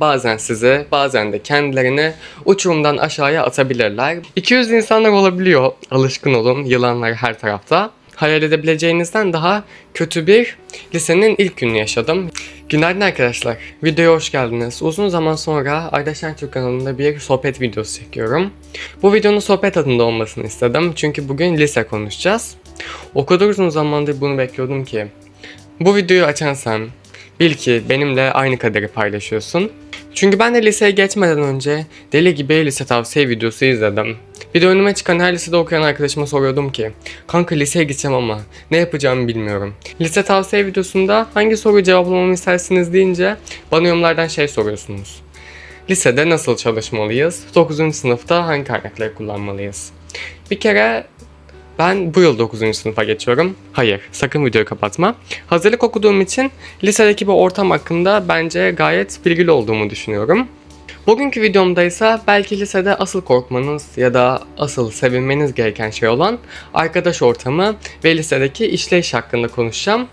Bazen sizi, bazen de kendilerini uçurumdan aşağıya atabilirler. 200 insanlar olabiliyor. Alışkın olun. Yılanlar her tarafta. Hayal edebileceğinizden daha kötü bir lisenin ilk gününü yaşadım. Günaydın arkadaşlar. Videoya hoş geldiniz. Uzun zaman sonra Arkadaşlar Türk kanalında bir sohbet videosu çekiyorum. Bu videonun sohbet adında olmasını istedim. Çünkü bugün lise konuşacağız. O kadar uzun zamandır bunu bekliyordum ki. Bu videoyu açan sen bil ki benimle aynı kaderi paylaşıyorsun. Çünkü ben de liseye geçmeden önce deli gibi lise tavsiye videosu izledim. Bir de önüme çıkan her lisede okuyan arkadaşıma soruyordum ki Kanka liseye gideceğim ama ne yapacağımı bilmiyorum. Lise tavsiye videosunda hangi soruyu cevaplamamı istersiniz deyince bana yorumlardan şey soruyorsunuz. Lisede nasıl çalışmalıyız? 9. sınıfta hangi kaynakları kullanmalıyız? Bir kere ben bu yıl 9. sınıfa geçiyorum. Hayır, sakın videoyu kapatma. Hazırlık okuduğum için lisedeki bu ortam hakkında bence gayet bilgili olduğumu düşünüyorum. Bugünkü videomda ise belki lisede asıl korkmanız ya da asıl sevinmeniz gereken şey olan arkadaş ortamı ve lisedeki işleyiş hakkında konuşacağım.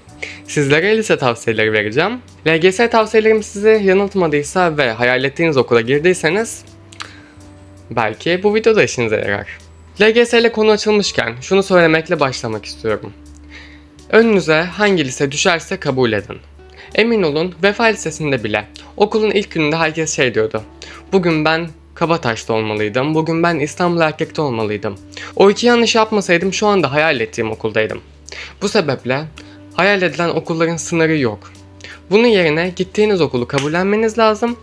Sizlere lise tavsiyeleri vereceğim. LGS tavsiyelerim sizi yanıltmadıysa ve hayal ettiğiniz okula girdiyseniz belki bu videoda işinize yarar. LGS ile konu açılmışken şunu söylemekle başlamak istiyorum. Önünüze hangi lise düşerse kabul edin. Emin olun Vefa Lisesi'nde bile okulun ilk gününde herkes şey diyordu. Bugün ben Kabataş'ta olmalıydım. Bugün ben İstanbul Erkek'te olmalıydım. O iki yanlış yapmasaydım şu anda hayal ettiğim okuldaydım. Bu sebeple hayal edilen okulların sınırı yok. Bunun yerine gittiğiniz okulu kabullenmeniz lazım.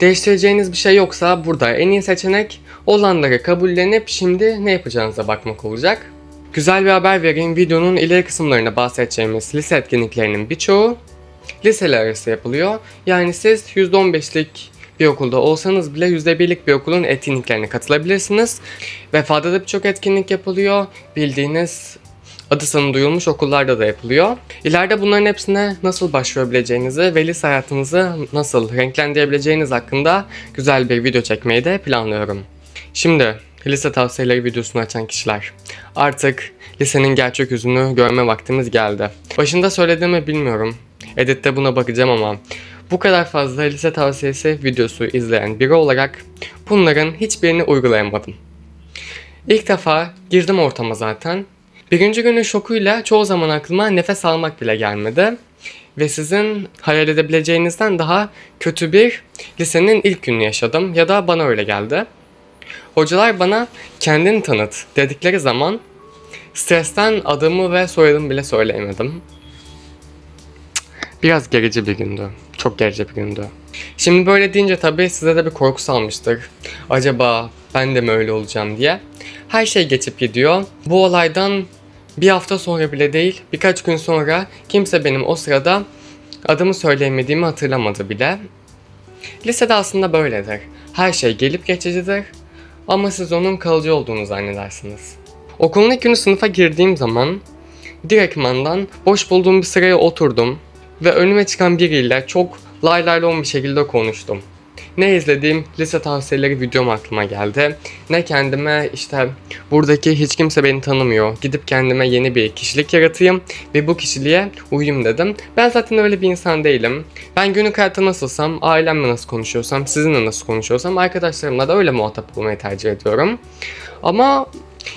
Değiştireceğiniz bir şey yoksa burada en iyi seçenek olanları kabullenip şimdi ne yapacağınıza bakmak olacak. Güzel bir haber vereyim. Videonun ileri kısımlarında bahsedeceğimiz lise etkinliklerinin birçoğu liseler arası yapılıyor. Yani siz %15'lik bir okulda olsanız bile %1'lik bir okulun etkinliklerine katılabilirsiniz. Vefada da birçok etkinlik yapılıyor. Bildiğiniz adı sanı duyulmuş okullarda da yapılıyor. İleride bunların hepsine nasıl başvurabileceğinizi ve lise hayatınızı nasıl renklendirebileceğiniz hakkında güzel bir video çekmeyi de planlıyorum. Şimdi lise tavsiyeleri videosunu açan kişiler. Artık lisenin gerçek yüzünü görme vaktimiz geldi. Başında söylediğimi bilmiyorum. Editte buna bakacağım ama bu kadar fazla lise tavsiyesi videosu izleyen biri olarak bunların hiçbirini uygulayamadım. İlk defa girdim ortama zaten. Birinci günün şokuyla çoğu zaman aklıma nefes almak bile gelmedi. Ve sizin hayal edebileceğinizden daha kötü bir lisenin ilk gününü yaşadım ya da bana öyle geldi. Hocalar bana kendini tanıt dedikleri zaman stresten adımı ve soyadımı bile söyleyemedim. Biraz gerici bir gündü. Çok gerici bir gündü. Şimdi böyle deyince tabii size de bir korku salmıştır. Acaba ben de mi öyle olacağım diye. Her şey geçip gidiyor. Bu olaydan bir hafta sonra bile değil, birkaç gün sonra kimse benim o sırada adımı söyleyemediğimi hatırlamadı bile. Lisede aslında böyledir. Her şey gelip geçicidir ama siz onun kalıcı olduğunu zannedersiniz. Okulun ilk günü sınıfa girdiğim zaman direktmandan boş bulduğum bir sıraya oturdum ve önüme çıkan biriyle çok lay lay lon bir şekilde konuştum. Ne izlediğim lise tavsiyeleri videom aklıma geldi. Ne kendime işte buradaki hiç kimse beni tanımıyor. Gidip kendime yeni bir kişilik yaratayım ve bu kişiliğe uyuyum dedim. Ben zaten öyle bir insan değilim. Ben günlük hayatta nasılsam, ailemle nasıl konuşuyorsam, sizinle nasıl konuşuyorsam arkadaşlarımla da öyle muhatap olmayı tercih ediyorum. Ama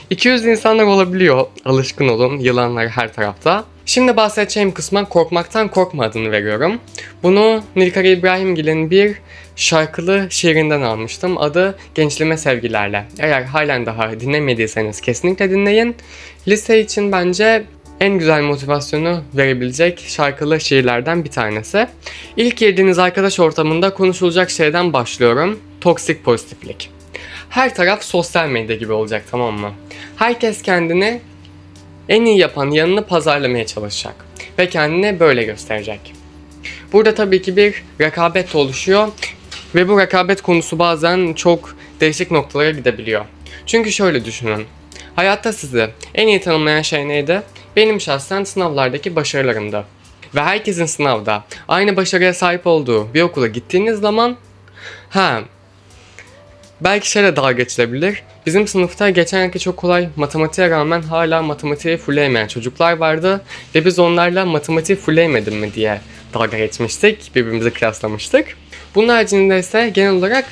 200 insanlar olabiliyor. Alışkın olun. Yılanlar her tarafta. Şimdi bahsedeceğim kısma korkmaktan korkma adını veriyorum. Bunu Nilkara İbrahimgil'in bir şarkılı şiirinden almıştım. Adı Gençliğime Sevgilerle. Eğer halen daha dinlemediyseniz kesinlikle dinleyin. Lise için bence en güzel motivasyonu verebilecek şarkılı şiirlerden bir tanesi. İlk girdiğiniz arkadaş ortamında konuşulacak şeyden başlıyorum. Toksik pozitiflik. Her taraf sosyal medya gibi olacak tamam mı? Herkes kendini en iyi yapan yanını pazarlamaya çalışacak ve kendini böyle gösterecek. Burada tabii ki bir rekabet oluşuyor ve bu rekabet konusu bazen çok değişik noktalara gidebiliyor. Çünkü şöyle düşünün. Hayatta sizi en iyi tanımlayan şey neydi? Benim şahsen sınavlardaki başarılarımdı. Ve herkesin sınavda aynı başarıya sahip olduğu bir okula gittiğiniz zaman ha Belki şöyle dalga geçilebilir. Bizim sınıfta geçen yılki çok kolay matematiğe rağmen hala matematiği fullleyemeyen çocuklar vardı. Ve biz onlarla matematiği fullleyemedim mi diye dalga geçmiştik. Birbirimizi kıyaslamıştık. Bunun haricinde ise genel olarak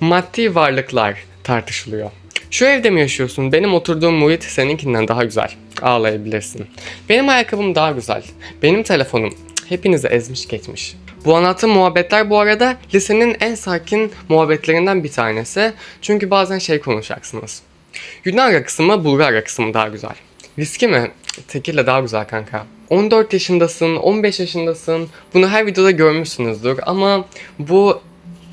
maddi varlıklar tartışılıyor. Şu evde mi yaşıyorsun? Benim oturduğum muhit seninkinden daha güzel. Ağlayabilirsin. Benim ayakkabım daha güzel. Benim telefonum hepinizi ezmiş geçmiş. Bu anlattığım muhabbetler bu arada lisenin en sakin muhabbetlerinden bir tanesi. Çünkü bazen şey konuşacaksınız. Yunan rakısı mı, Bulgar rakısı mı daha güzel? Viski mi? Cık, Tekille daha güzel kanka. 14 yaşındasın, 15 yaşındasın. Bunu her videoda görmüşsünüzdür ama bu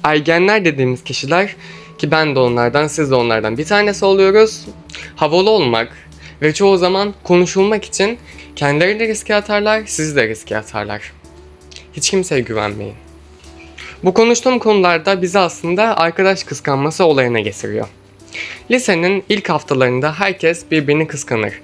ergenler dediğimiz kişiler ki ben de onlardan, siz de onlardan bir tanesi oluyoruz. Havalı olmak ve çoğu zaman konuşulmak için kendileri de riske atarlar, sizi de riske atarlar. Hiç kimseye güvenmeyin. Bu konuştuğum konularda bizi aslında arkadaş kıskanması olayına getiriyor. Lisenin ilk haftalarında herkes birbirini kıskanır.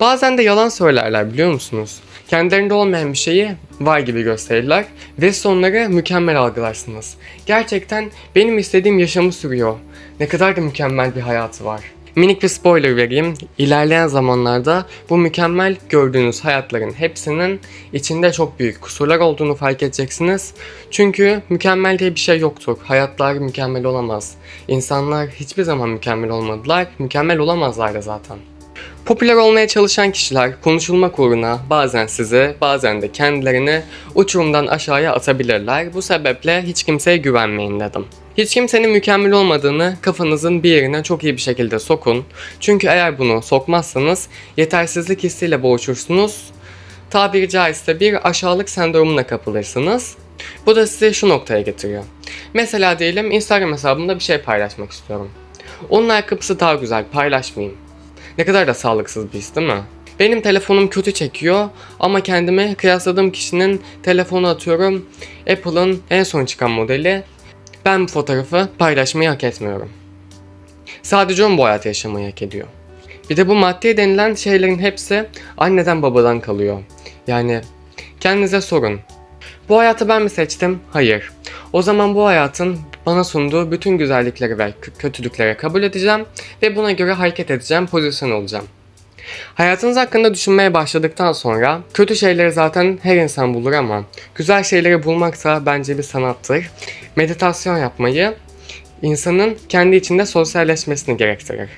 Bazen de yalan söylerler biliyor musunuz? Kendilerinde olmayan bir şeyi var gibi gösterirler ve sonları mükemmel algılarsınız. Gerçekten benim istediğim yaşamı sürüyor. Ne kadar da mükemmel bir hayatı var. Minik bir spoiler vereyim. İlerleyen zamanlarda bu mükemmel gördüğünüz hayatların hepsinin içinde çok büyük kusurlar olduğunu fark edeceksiniz. Çünkü mükemmel diye bir şey yoktur. Hayatlar mükemmel olamaz. İnsanlar hiçbir zaman mükemmel olmadılar. Mükemmel olamazlar da zaten. Popüler olmaya çalışan kişiler konuşulmak uğruna bazen sizi bazen de kendilerini uçurumdan aşağıya atabilirler. Bu sebeple hiç kimseye güvenmeyin dedim. Hiç kimsenin mükemmel olmadığını kafanızın bir yerine çok iyi bir şekilde sokun. Çünkü eğer bunu sokmazsanız yetersizlik hissiyle boğuşursunuz. Tabiri caizse bir aşağılık sendromuna kapılırsınız. Bu da sizi şu noktaya getiriyor. Mesela diyelim Instagram hesabımda bir şey paylaşmak istiyorum. Onun ayakkabısı daha güzel paylaşmayayım. Ne kadar da sağlıksız bir his değil mi? Benim telefonum kötü çekiyor ama kendime kıyasladığım kişinin telefonu atıyorum. Apple'ın en son çıkan modeli. Ben bu fotoğrafı paylaşmayı hak etmiyorum. Sadece on bu hayatı yaşamayı hak ediyor. Bir de bu maddi denilen şeylerin hepsi anneden babadan kalıyor. Yani kendinize sorun. Bu hayatı ben mi seçtim? Hayır. O zaman bu hayatın bana sunduğu bütün güzellikleri ve k- kötülükleri kabul edeceğim ve buna göre hareket edeceğim, pozisyon olacağım. Hayatınız hakkında düşünmeye başladıktan sonra kötü şeyleri zaten her insan bulur ama güzel şeyleri bulmak da bence bir sanattır. Meditasyon yapmayı insanın kendi içinde sosyalleşmesini gerektirir.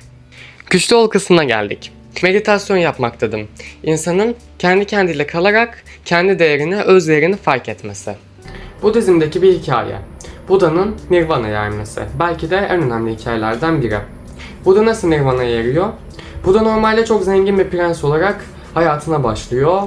Güçlü ol kısmına geldik. Meditasyon yapmak dedim. İnsanın kendi kendiyle kalarak kendi değerini, öz değerini fark etmesi. Budizm'deki bir hikaye. Buda'nın Nirvana'ya ermesi. Belki de en önemli hikayelerden biri. Buda nasıl Nirvana'ya eriyor? Buda normalde çok zengin bir prens olarak hayatına başlıyor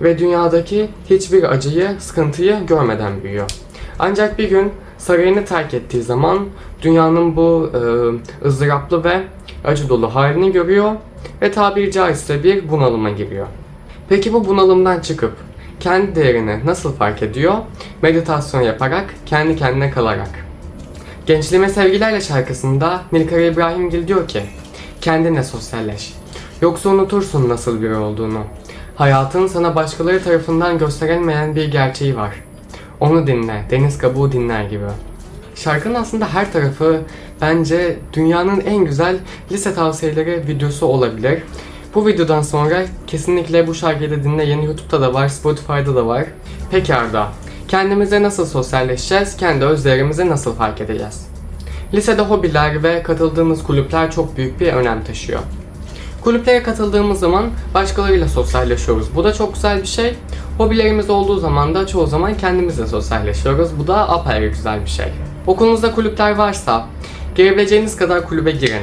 ve dünyadaki hiçbir acıyı, sıkıntıyı görmeden büyüyor. Ancak bir gün sarayını terk ettiği zaman dünyanın bu e, ızdıraplı ve acı dolu halini görüyor ve tabiri caizse bir bunalıma giriyor. Peki bu bunalımdan çıkıp kendi değerini nasıl fark ediyor? Meditasyon yaparak, kendi kendine kalarak. Gençliğime Sevgilerle şarkısında Nilkara İbrahimgil diyor ki Kendine sosyalleş. Yoksa unutursun nasıl biri olduğunu. Hayatın sana başkaları tarafından gösterilmeyen bir gerçeği var. Onu dinle, deniz kabuğu dinler gibi. Şarkının aslında her tarafı bence dünyanın en güzel lise tavsiyeleri videosu olabilir. Bu videodan sonra kesinlikle bu şarkıyı da dinleyin. YouTube'da da var, Spotify'da da var. Peki Arda, kendimize nasıl sosyalleşeceğiz, kendi özlerimizi nasıl fark edeceğiz? Lisede hobiler ve katıldığımız kulüpler çok büyük bir önem taşıyor. Kulüplere katıldığımız zaman başkalarıyla sosyalleşiyoruz. Bu da çok güzel bir şey. Hobilerimiz olduğu zaman da çoğu zaman kendimizle sosyalleşiyoruz. Bu da apayrı güzel bir şey. Okulunuzda kulüpler varsa girebileceğiniz kadar kulübe girin.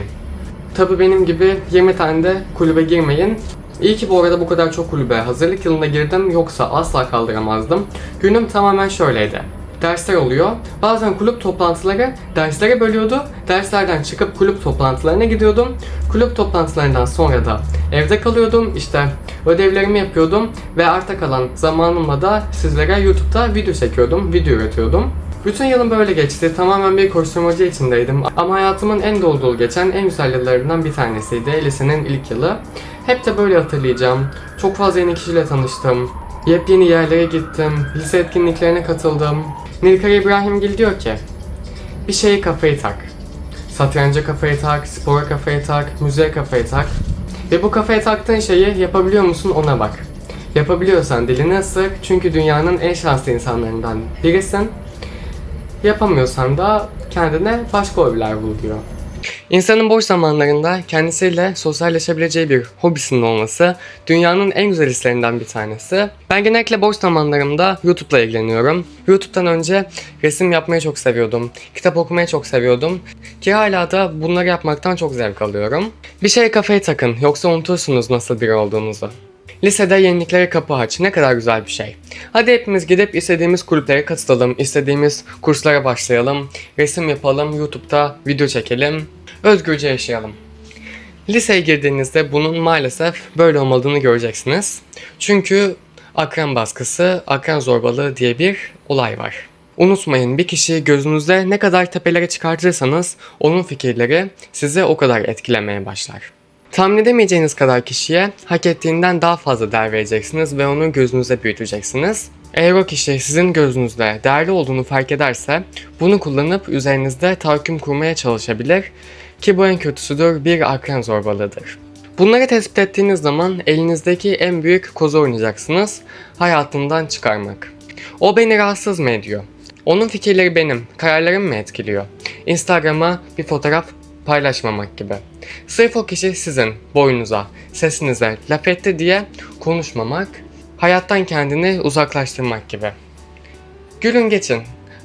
Tabi benim gibi 20 tane de kulübe girmeyin. İyi ki bu arada bu kadar çok kulübe hazırlık yılında girdim yoksa asla kaldıramazdım. Günüm tamamen şöyleydi. Dersler oluyor. Bazen kulüp toplantıları derslere bölüyordu. Derslerden çıkıp kulüp toplantılarına gidiyordum. Kulüp toplantılarından sonra da evde kalıyordum. İşte ödevlerimi yapıyordum ve arta kalan zamanımla da sizlere YouTube'da video çekiyordum, video üretiyordum. Bütün yılım böyle geçti. Tamamen bir koşturmacı içindeydim. Ama hayatımın en dolu dolu geçen en güzel yıllarından bir tanesiydi. Lisenin ilk yılı. Hep de böyle hatırlayacağım. Çok fazla yeni kişiyle tanıştım. Yepyeni yerlere gittim. Lise etkinliklerine katıldım. Nilkara İbrahimgil diyor ki bir şeyi kafayı tak. Satranca kafayı tak, spora kafayı tak, müziğe kafayı tak. Ve bu kafaya taktığın şeyi yapabiliyor musun ona bak. Yapabiliyorsan dilini ısır çünkü dünyanın en şanslı insanlarından birisin. Yapamıyorsan da kendine başka hobiler bul diyor. İnsanın boş zamanlarında kendisiyle sosyalleşebileceği bir hobisinin olması dünyanın en güzel hislerinden bir tanesi. Ben genellikle boş zamanlarımda YouTube'la ilgileniyorum. YouTube'dan önce resim yapmayı çok seviyordum. Kitap okumayı çok seviyordum. Ki hala da bunları yapmaktan çok zevk alıyorum. Bir şeye kafayı takın yoksa unutursunuz nasıl biri olduğunuzu. Lisede yeniliklere kapı aç. Ne kadar güzel bir şey. Hadi hepimiz gidip istediğimiz kulüplere katılalım, istediğimiz kurslara başlayalım, resim yapalım, YouTube'da video çekelim, özgürce yaşayalım. Liseye girdiğinizde bunun maalesef böyle olmadığını göreceksiniz. Çünkü akran baskısı, akran zorbalığı diye bir olay var. Unutmayın bir kişiyi gözünüzde ne kadar tepelere çıkartırsanız onun fikirleri sizi o kadar etkilemeye başlar. Tahmin edemeyeceğiniz kadar kişiye hak ettiğinden daha fazla değer vereceksiniz ve onu gözünüzde büyüteceksiniz. Eğer o kişi sizin gözünüzde değerli olduğunu fark ederse bunu kullanıp üzerinizde tahakküm kurmaya çalışabilir ki bu en kötüsüdür bir akran zorbalığıdır. Bunları tespit ettiğiniz zaman elinizdeki en büyük kozu oynayacaksınız hayatından çıkarmak. O beni rahatsız mı ediyor? Onun fikirleri benim, kararlarım mı etkiliyor? Instagram'a bir fotoğraf paylaşmamak gibi. Sırf o kişi sizin boyunuza, sesinize laf etti diye konuşmamak, hayattan kendini uzaklaştırmak gibi. Gülün geçin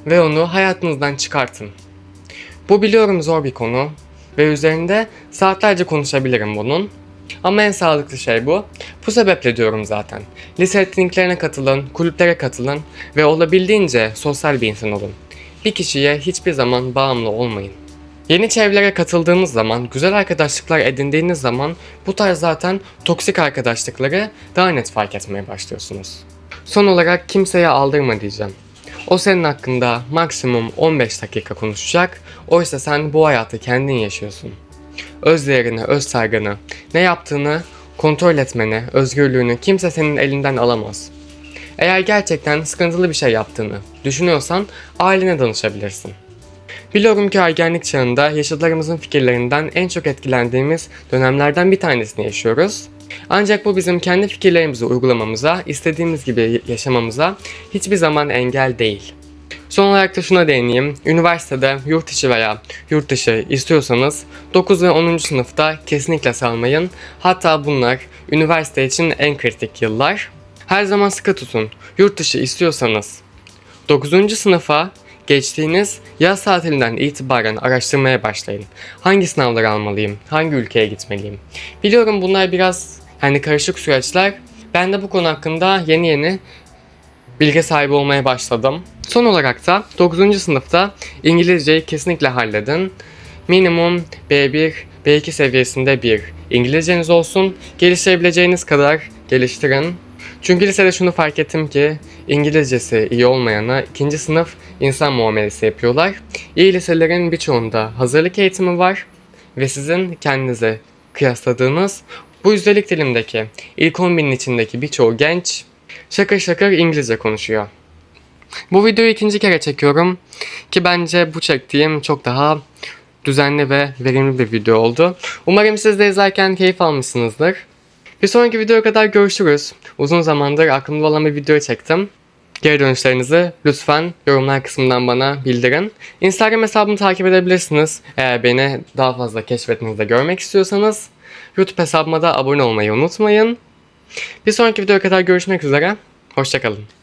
ve onu hayatınızdan çıkartın. Bu biliyorum zor bir konu ve üzerinde saatlerce konuşabilirim bunun. Ama en sağlıklı şey bu. Bu sebeple diyorum zaten. Lise etkinliklerine katılın, kulüplere katılın ve olabildiğince sosyal bir insan olun. Bir kişiye hiçbir zaman bağımlı olmayın. Yeni çevrelere katıldığınız zaman, güzel arkadaşlıklar edindiğiniz zaman bu tarz zaten toksik arkadaşlıkları daha net fark etmeye başlıyorsunuz. Son olarak kimseye aldırma diyeceğim. O senin hakkında maksimum 15 dakika konuşacak, oysa sen bu hayatı kendin yaşıyorsun. Öz değerini, öz saygını, ne yaptığını kontrol etmeni, özgürlüğünü kimse senin elinden alamaz. Eğer gerçekten sıkıntılı bir şey yaptığını düşünüyorsan ailene danışabilirsin. Biliyorum ki ergenlik çağında yaşadıklarımızın fikirlerinden en çok etkilendiğimiz dönemlerden bir tanesini yaşıyoruz. Ancak bu bizim kendi fikirlerimizi uygulamamıza, istediğimiz gibi yaşamamıza hiçbir zaman engel değil. Son olarak da şuna değineyim. Üniversitede yurt içi veya yurt dışı istiyorsanız 9 ve 10. sınıfta kesinlikle salmayın. Hatta bunlar üniversite için en kritik yıllar. Her zaman sıkı tutun. Yurt dışı istiyorsanız 9. sınıfa geçtiğiniz yaz tatilinden itibaren araştırmaya başlayın. Hangi sınavları almalıyım? Hangi ülkeye gitmeliyim? Biliyorum bunlar biraz yani karışık süreçler. Ben de bu konu hakkında yeni yeni bilgi sahibi olmaya başladım. Son olarak da 9. sınıfta İngilizceyi kesinlikle halledin. Minimum B1, B2 seviyesinde bir İngilizceniz olsun. Geliştirebileceğiniz kadar geliştirin. Çünkü lisede şunu fark ettim ki İngilizcesi iyi olmayana ikinci sınıf insan muamelesi yapıyorlar. İyi liselerin birçoğunda hazırlık eğitimi var ve sizin kendinize kıyasladığınız bu yüzdelik dilimdeki ilk 10 binin içindeki birçoğu genç şakır şakır İngilizce konuşuyor. Bu videoyu ikinci kere çekiyorum ki bence bu çektiğim çok daha düzenli ve verimli bir video oldu. Umarım siz de izlerken keyif almışsınızdır. Bir sonraki videoya kadar görüşürüz. Uzun zamandır aklımda olan bir video çektim. Geri dönüşlerinizi lütfen yorumlar kısmından bana bildirin. Instagram hesabımı takip edebilirsiniz. Eğer beni daha fazla keşfetmenizde görmek istiyorsanız. YouTube hesabıma da abone olmayı unutmayın. Bir sonraki videoya kadar görüşmek üzere. Hoşçakalın.